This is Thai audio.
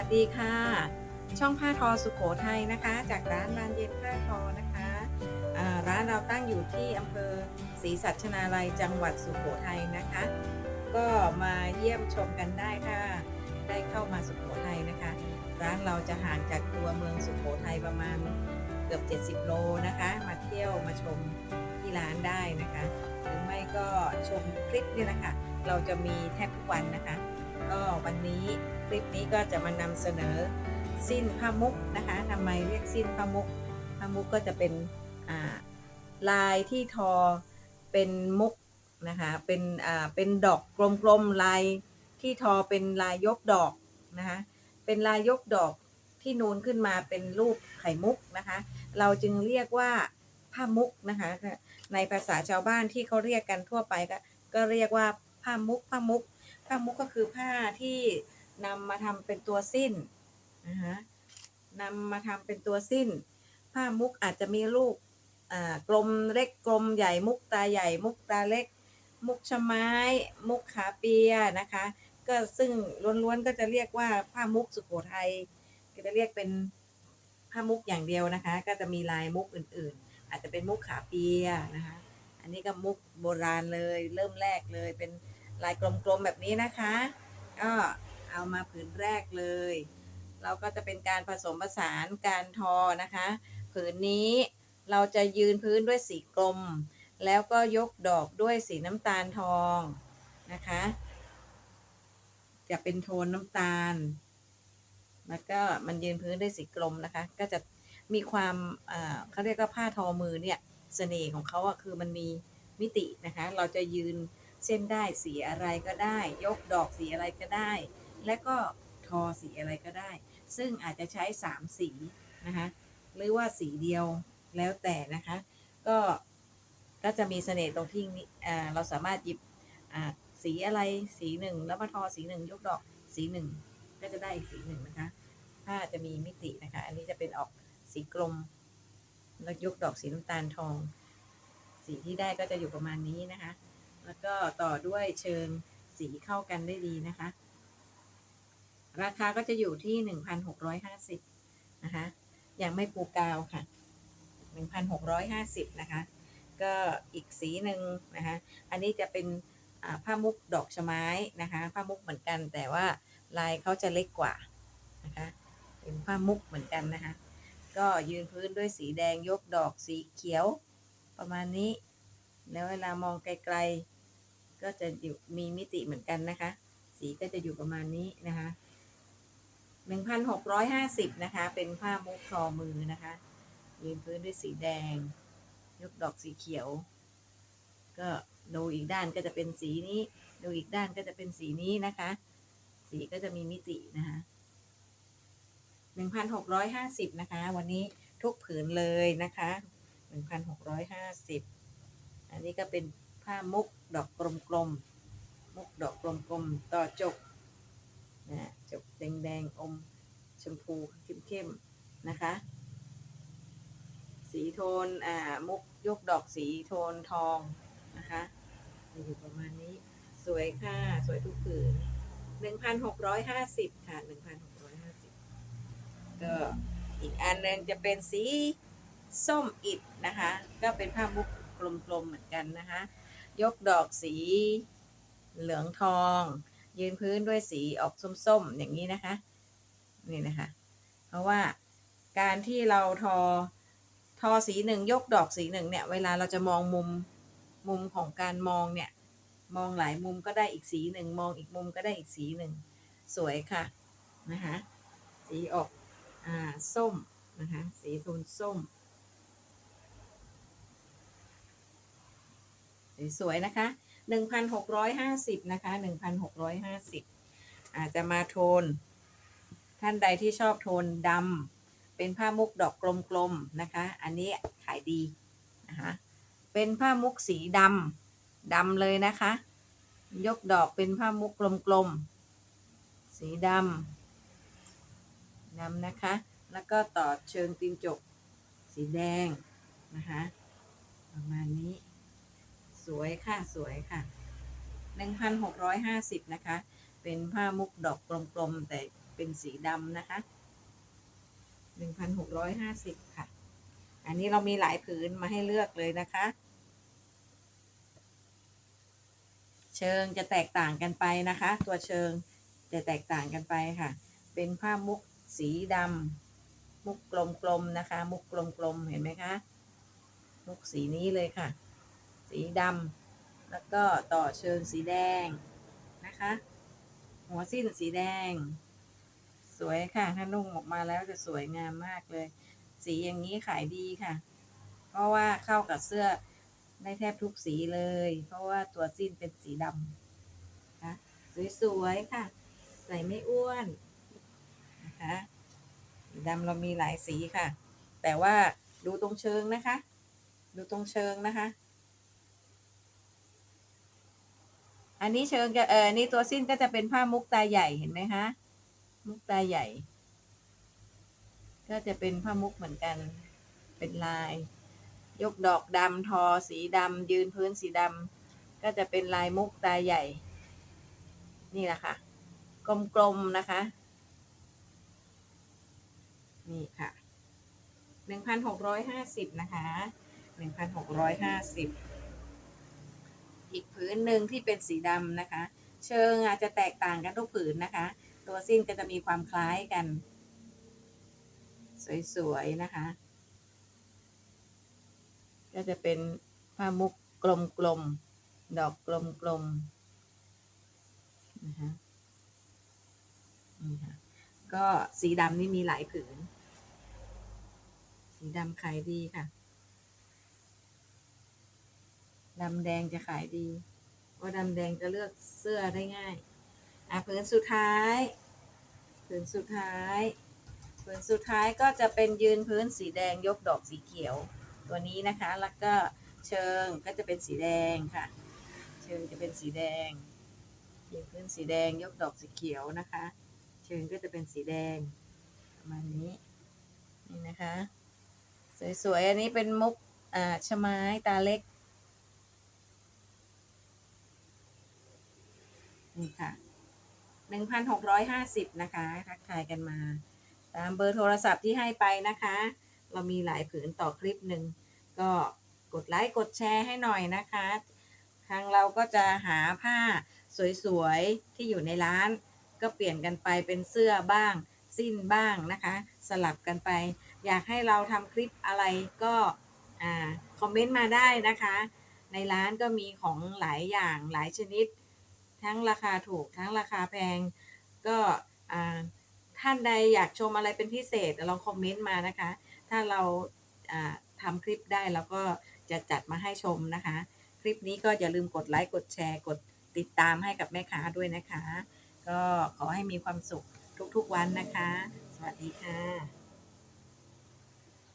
วัสดีค่ะ ช่องผ้าทอสุโขทัยนะคะ จากร้านบานเย็นผ้าทอนะคะร้านเราตั้งอยู่ที่อำเภอศรีสัชนาลัยจังหวัดสุโขทัยนะคะ ก็มาเยี่ยมชมกันได้ค่ะได้เข้ามาสุโขทัยนะคะ ร้านเราจะห่างจากตัวเมืองสุโขทัยประมาณเกือบ 70 โลนะคะ มาเที่ยวมาชมที่ร้านได้นะคะ หรือไม่ก็ชมคลิปนี่แหละค่ะเราจะมีแทบทุกวันนะคะ ก็วันนี้ คลิปนี้ก็จะมานำเสนอสิ้นผ้ามุกนะคะทำไมเรียกสิ้นผ้ามุกผ้ามุกก็จะเป็นลายที่ทอเป็นมุกนะคะเป็นเป็นดอกกลมๆลายที่ทอเป็นลายยกดอกนะคะเป็นลายยกดอกที่นูนขึ้นมาเป็นรูปไข่มุกนะคะ เราจึงเรียกว่าผ้ามุกนะคะในภาษาชาวบ้านที่เขาเรียกกันทั่วไปก็ก็เรียกว่าผ้ามุกผ้ามุกผ้ามุกก็คือผ้าที่ นำมาทำเป็นตัวสิ้นนะคะนำมาทำเป็นตัวสิ้น ผ้ามุกอาจจะมีลูกอ่ากลมเล็กกลมใหญ่มุกตาใหญ่ มุกตาเล็ก มุกชะไม้ มุกขาเปียนะคะ ก็ซึ่งล้วนๆก็จะเรียกว่าผ้ามุกสุโขทัยก็จะเรียกเป็นผ้ามุกอย่างเดียวนะคะ ก็จะมีลายมุกอื่นๆ อาจจะเป็นมุกขาเปียนะคะ อันนี้ก็มุกโบราณเลยเริ่มแรกเลยเป็นลายกลมๆแบบนี้นะคะก็ เอามาผืนแรกเลย เราก็จะเป็นการผสมผสานการทอนะคะ ผืนนี้เราจะยืนพื้นด้วยสีกลม แล้วก็ยกดอกด้วยสีน้ำตาลทองนะคะ จะเป็นโทนน้ำตาล แล้วก็มันยืนพื้นด้วยสีกลมนะคะ ก็จะมีความเขาเรียกว่าผ้าทอมือเนี่ยเสน่ห์ของเขาอะคือมันมีมิตินะคะ เราจะยืนเส้นได้สีอะไรก็ได้ ยกดอกสีอะไรก็ได้ และก็ทอสีอะไรก็ได้ ซึ่งอาจจะใช้สามสีนะคะหรือว่าสีเดียวแล้วแต่นะคะ ก็ก็จะมีเสน่ห์ตรงที่นี้อ่าเราสามารถหยิบอ่าสีอะไรสีหนึ่งแล้วมาทอสีหนึ่งยกดอกสีหนึ่งก็จะได้อีกสีหนึ่งนะคะผ้าจะมีมิตินะคะ อันนี้จะเป็นออกสีกลมแล้วยกดอกสีน้ำตาลทอง สีที่ได้ก็จะอยู่ประมาณนี้นะคะ แล้วก็ต่อด้วยเชิงสีเข้ากันได้ดีนะคะ ราคาก็จะอยู่ที่1,650นหกร้อยห้าสิบนะคะยังไม่ปูกาวค่ะ1,650นหกร้อยห้าสิบนะคะก็อีกสีหนึ่งนะคะอันนี้จะเป็นผ้ามุกดอกชะไม้นะคะผ้ามุกเหมือนกัน แต่ว่าลายเขาจะเล็กกว่านะคะเป็นผ้ามุกเหมือนกันนะคะก็ยืนพื้นด้วยสีแดงยกดอกสีเขียวประมาณนี้ แล้วเวลามองไกลๆ ก็จะอยู่มีมิติเหมือนกันนะคะ สีก็จะอยู่ประมาณนี้นะคะ หนึ่งพันหกร้อยห้าสิบนะคะ เป็นผ้ามุกทอมือนะคะยืนพื้นด้วยสีแดง ยกดอกสีเขียว ก็ดูอีกด้านก็จะเป็นสีนี้ ดูอีกด้านก็จะเป็นสีนี้นะคะ สีก็จะมีมิตินะคะหนึ่งพันหกร้อยห้าสิบนะคะ วันนี้ทุกผืนเลยนะคะหนึ่งพันหกร้อยห้าสิบอันนี้ก็เป็นผ้ามุกดอกกลมๆ มุกดอกกลมๆ ต่อจก นะจกแดงๆ อมชมพูเข้มๆ นะคะ สีโทน อ่า มุกยกดอกสีโทนทองนะคะอยู่ประมาณนี้ สวยค่ะ สวยทุกผืนหนึ่งพันหกร้อยห้าสิบค่ะหนึ่งพันหกร้อยห้าสิบก็อีกอันหนึงจะเป็นสีส้มอิดนะคะ ก็เป็นผ้ามุกกลมๆเหมือนกันนะคะ ยกดอกสีเหลืองทอง ยืนพื้นด้วยสีออกส้มๆ อย่างนี้นะคะ นี่นะคะ เพราะว่าการที่เราทอทอสีหนึ่งยกดอกสีหนึ่งเนี่ย เวลาเราจะมองมุมมุมของการมองเนี่ย มองหลายมุมก็ได้อีกสีหนึ่งมองอีกมุมก็ได้อีกสีหนึ่งสวยค่ะนะคะสีออกอ่าส้มนะคะสีโทนส้มสวยๆนะคะ 1,650 นะคะ 1,650 อาจจะมาโทน ท่านใดที่ชอบโทนดำเป็นผ้ามุกดอกกลมๆนะคะ อันนี้ขายดีนะคะเป็นผ้ามุกสีดำดำเลยนะคะ ยกดอกเป็นผ้ามุกกลมๆสีดำดำนะคะ แล้วก็ต่อเชิงตีนจกสีแดงนะคะประมาณนี้ สวยค่ะสวยค่ะ 1,650 นะคะ เป็นผ้ามุกดอกกลมๆ แต่เป็นสีดำนะคะหนึ่งพันหกร้อยห้าสิบค่ะ อันนี้เรามีหลายผืนมาให้เลือกเลยนะคะ เชิงจะแตกต่างกันไปนะคะ ตัวเชิงจะแตกต่างกันไปค่ะ เป็นผ้ามุกสีดำมุกกลมๆนะคะ มุกกลมๆเห็นไหมคะ มุกสีนี้เลยค่ะ สีดำแล้วก็ต่อเชิงสีแดงนะคะ หัวสิ้นสีแดง สวยค่ะ ถ้านุ่งออกมาแล้วจะสวยงามมากเลย สีอย่างนี้ขายดีค่ะ เพราะว่าเข้ากับเสื้อได้แทบทุกสีเลย เพราะว่าตัวสิ้นเป็นสีดำนะสวยๆค่ะ ใส่ไม่อ้วนนะคะดำเรามีหลายสีค่ะ แต่ว่าดูตรงเชิงนะคะ ดูตรงเชิงนะคะ อันนี้เชิงจะเออนนี้ตัวสิ้นก็จะเป็นผ้ามุกตาใหญ่เห็นไหมคะ มุกตาใหญ่ ก็จะเป็นผ้ามุกเหมือนกัน เป็นลาย ยกดอกดำทอสีดำยืนพื้นสีดำก็จะเป็นลายมุกตาใหญ่ นี่แหละค่ะ กลมๆนะคะ นี่ค่ะหนึ่งพันหกร้อยห้าสิบนะคะหนึ่งพันหกร้อยห้าสิบ อีกผืนหนึ่งที่เป็นสีดำนะคะ เชิงอาจจะแตกต่างกันทุกผืนนะคะ ตัวสิ้นก็จะมีความคล้ายกัน สวยๆนะคะ ก็จะเป็นผ้ามุกกลมๆดอกกลมๆนะคะนี่ค่ะก็สีดำนี่มีหลายผืน สีดำขายดีค่ะ ดำแดงจะขายดีเพราะดำแดงจะเลือกเสื้อได้ง่าย อะผืนสุดท้ายผืนสุดท้ายผืนสุดท้ายก็จะเป็นยืนพื้นสีแดงยกดอกสีเขียว ตัวนี้นะคะ แล้วก็เชิงก็จะเป็นสีแดงค่ะ เชิงจะเป็นสีแดงยืนพื้นสีแดงยกดอกสีเขียวนะคะ เชิงก็จะเป็นสีแดงประมาณนี้นี่นะคะ สวยๆ อันนี้เป็นมุกอ่าชะไม้ตาเล็ก นี่ค่ะหนึ่งพันหกร้อยห้าสิบนะคะทักทายกันมา ตามเบอร์โทรศัพท์ที่ให้ไปนะคะ เรามีหลายผืนต่อคลิปหนึ่งก็กดไลค์กดแชร์ให้หน่อยนะคะ ทางเราก็จะหาผ้าสวยๆ ที่อยู่ในร้าน ก็เปลี่ยนกันไปเป็นเสื้อบ้าง สิ้นบ้างนะคะ สลับกันไป อยากให้เราทำคลิปอะไรก็อคอมเมนต์มาได้นะคะ ในร้านก็มีของหลายอย่างหลายชนิด ทั้งราคาถูกทั้งราคาแพง ก็ท่านใดอยากชมอะไรเป็นพิเศษลองคอมเมนต์มานะคะ ถ้าเราทำคลิปได้เราก็จะจัดมาให้ชมนะคะ คลิปนี้ก็อย่าลืมกดไลค์กดแชร์กดติดตามให้กับแม่ค้าด้วยนะคะ ก็ขอให้มีความสุขทุกๆวันนะคะ สวัสดีค่ะ